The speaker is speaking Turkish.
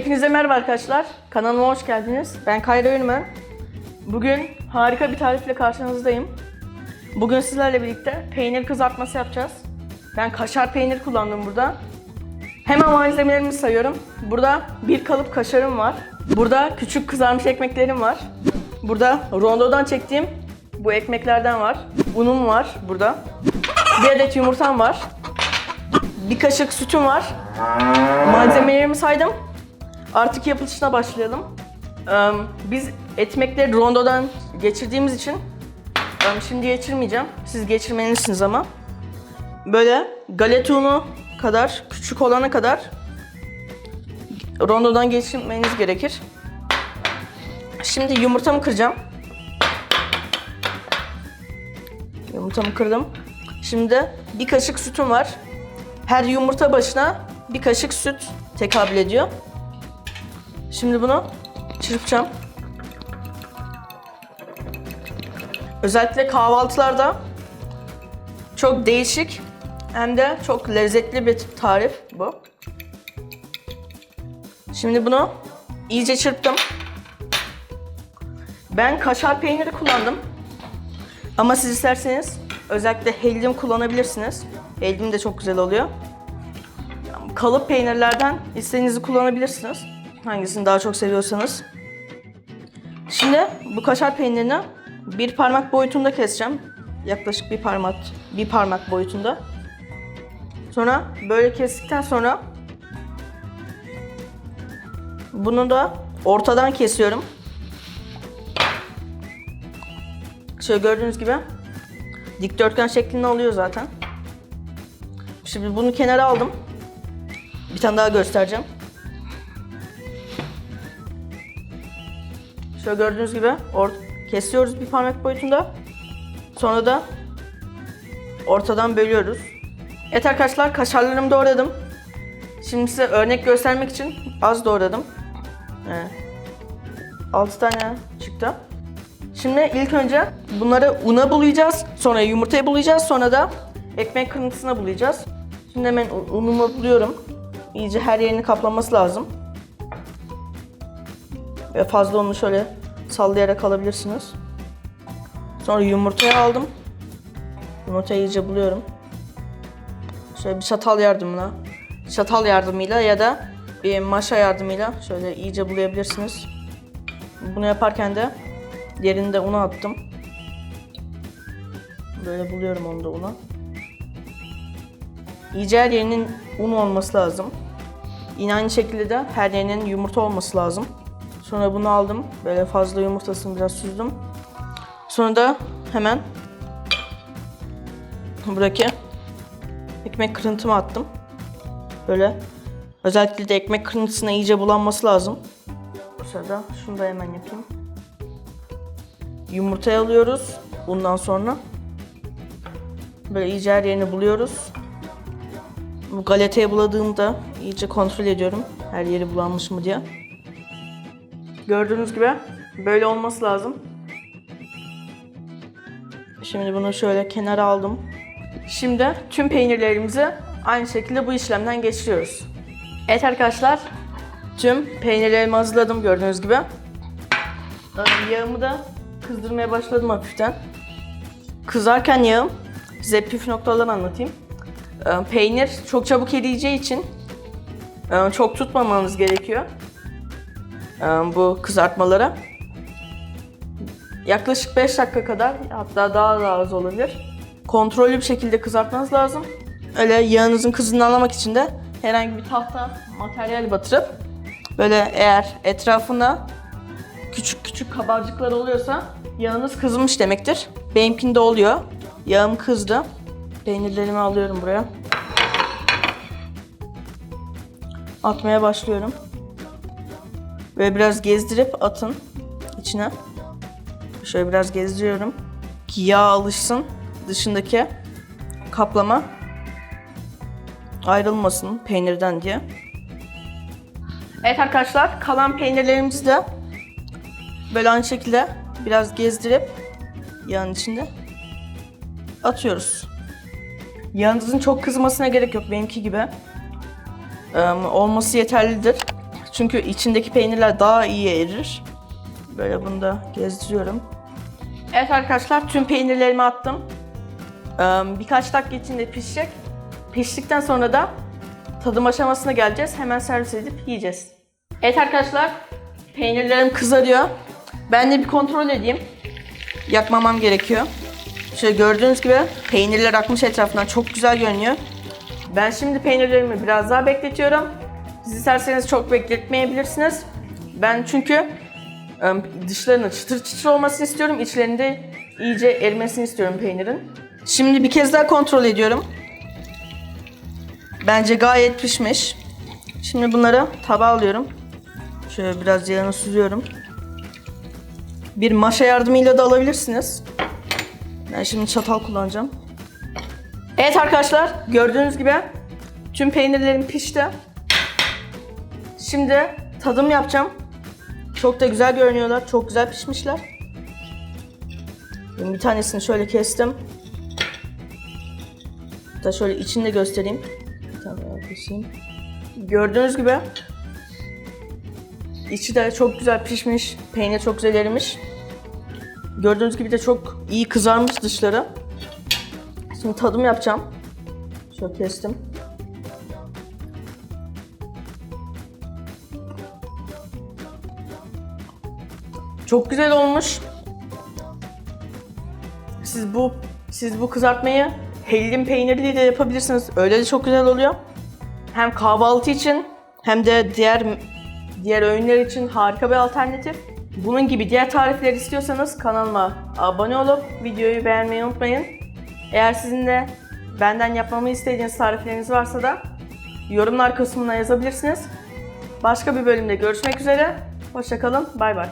Hepinize merhaba arkadaşlar. Kanalıma hoş geldiniz. Ben Kayra Ünmen. Bugün harika bir tarifle karşınızdayım. Bugün sizlerle birlikte peynir kızartması yapacağız. Ben kaşar peynir kullandım burada. Hemen malzemelerimi sayıyorum. Burada bir kalıp kaşarım var. Burada küçük kızarmış ekmeklerim var. Burada rondodan çektiğim bu ekmeklerden var. Unum var burada. Bir adet yumurtam var. Bir kaşık sütüm var. Malzemelerimi saydım. Artık yapılışına başlayalım. Biz ekmekleri rondodan geçirdiğimiz için e, şimdi geçirmeyeceğim. Siz geçirmelisiniz ama. Böyle galeta unu kadar, küçük olana kadar rondodan geçirmeniz gerekir. Şimdi yumurtamı kıracağım. Yumurtamı kırdım. Şimdi bir kaşık sütüm var. Her yumurta başına bir kaşık süt tekabül ediyor. Şimdi bunu çırpacağım. Özellikle kahvaltılarda çok değişik hem de çok lezzetli bir tarif bu. Şimdi bunu iyice çırptım. Ben kaşar peyniri kullandım. Ama siz isterseniz özellikle hellim kullanabilirsiniz. Hellim de çok güzel oluyor. Kalıp peynirlerden istediğinizi kullanabilirsiniz. Hangisini daha çok seviyorsanız. Şimdi bu kaşar peynirini bir parmak boyutunda keseceğim. Yaklaşık bir parmak bir parmak boyutunda. Sonra böyle kestikten sonra bunu da ortadan kesiyorum. Şöyle gördüğünüz gibi dikdörtgen şeklinde oluyor zaten. Şimdi bunu kenara aldım. Bir tane daha göstereceğim. Şöyle gördüğünüz gibi or kesiyoruz bir parmak boyutunda. Sonra da ortadan bölüyoruz. Evet arkadaşlar kaşarlarımı doğradım. Şimdi size örnek göstermek için az doğradım. Evet. 6 tane çıktı. Şimdi ilk önce bunları una bulayacağız. Sonra yumurtaya bulayacağız. Sonra da ekmek kırıntısına bulayacağız. Şimdi hemen unumu buluyorum. İyice her yerini kaplaması lazım. Ve fazla onu şöyle sallayarak alabilirsiniz. Sonra yumurtayı aldım. Yumurtayı iyice buluyorum. Şöyle bir çatal yardımıyla, çatal yardımıyla ya da bir maşa yardımıyla şöyle iyice bulayabilirsiniz. Bunu yaparken de yerinde una attım. Böyle buluyorum onu da una. İyice her yerinin un olması lazım. Yine aynı şekilde de her yerinin yumurta olması lazım. Sonra bunu aldım. Böyle fazla yumurtasını biraz süzdüm. Sonra da hemen buradaki ekmek kırıntımı attım. Böyle özellikle de ekmek kırıntısına iyice bulanması lazım. Bu sırada şunu da hemen yapayım. Yumurtayı alıyoruz. Bundan sonra böyle iyice her yerini buluyoruz. Bu galeteye buladığımda iyice kontrol ediyorum. Her yeri bulanmış mı diye. Gördüğünüz gibi böyle olması lazım. Şimdi bunu şöyle kenara aldım. Şimdi tüm peynirlerimizi aynı şekilde bu işlemden geçiriyoruz. Evet arkadaşlar, tüm peynirlerimi hazırladım gördüğünüz gibi. Yağımı da kızdırmaya başladım hafiften. Kızarken yağım, size püf noktalarını anlatayım. Ee, Peynir çok çabuk eriyeceği için e, çok tutmamanız gerekiyor bu kızartmalara. Yaklaşık 5 dakika kadar hatta daha da az olabilir. Kontrollü bir şekilde kızartmanız lazım. Öyle yağınızın kızını anlamak için de herhangi bir tahta materyal batırıp böyle eğer etrafında küçük küçük kabarcıklar oluyorsa yağınız kızmış demektir. Benimkinde oluyor. Yağım kızdı. Peynirlerimi alıyorum buraya. Atmaya başlıyorum. Böyle biraz gezdirip atın içine. Şöyle biraz gezdiriyorum. Ki yağ alışsın dışındaki kaplama ayrılmasın peynirden diye. Evet arkadaşlar kalan peynirlerimizi de böyle aynı şekilde biraz gezdirip yağın içinde atıyoruz. Yağınızın çok kızmasına gerek yok benimki gibi. Ee, olması yeterlidir. Çünkü içindeki peynirler daha iyi erir. Böyle bunu da gezdiriyorum. Evet arkadaşlar tüm peynirlerimi attım. Birkaç dakika içinde pişecek. Piştikten sonra da tadım aşamasına geleceğiz. Hemen servis edip yiyeceğiz. Evet arkadaşlar peynirlerim kızarıyor. Ben de bir kontrol edeyim. Yakmamam gerekiyor. Şöyle gördüğünüz gibi peynirler akmış etrafından çok güzel görünüyor. Ben şimdi peynirlerimi biraz daha bekletiyorum. Siz isterseniz çok bekletmeyebilirsiniz. Ben çünkü ım, dışlarının çıtır çıtır olmasını istiyorum. İçlerinde iyice erimesini istiyorum peynirin. Şimdi bir kez daha kontrol ediyorum. Bence gayet pişmiş. Şimdi bunları tabağa alıyorum. Şöyle biraz yağını süzüyorum. Bir maşa yardımıyla da alabilirsiniz. Ben şimdi çatal kullanacağım. Evet arkadaşlar gördüğünüz gibi tüm peynirlerim pişti. Şimdi tadım yapacağım. Çok da güzel görünüyorlar. Çok güzel pişmişler. Bir tanesini şöyle kestim. Da şöyle içini de göstereyim. Daha keseyim. Gördüğünüz gibi içi de çok güzel pişmiş. Peynir çok güzel erimiş. Gördüğünüz gibi de çok iyi kızarmış dışları. Şimdi tadım yapacağım. Şöyle kestim. Çok güzel olmuş. Siz bu siz bu kızartmayı hellim peynirli de yapabilirsiniz. Öyle de çok güzel oluyor. Hem kahvaltı için hem de diğer diğer öğünler için harika bir alternatif. Bunun gibi diğer tarifler istiyorsanız kanalıma abone olup videoyu beğenmeyi unutmayın. Eğer sizin de benden yapmamı istediğiniz tarifleriniz varsa da yorumlar kısmına yazabilirsiniz. Başka bir bölümde görüşmek üzere. Hoşçakalın. Bay bay.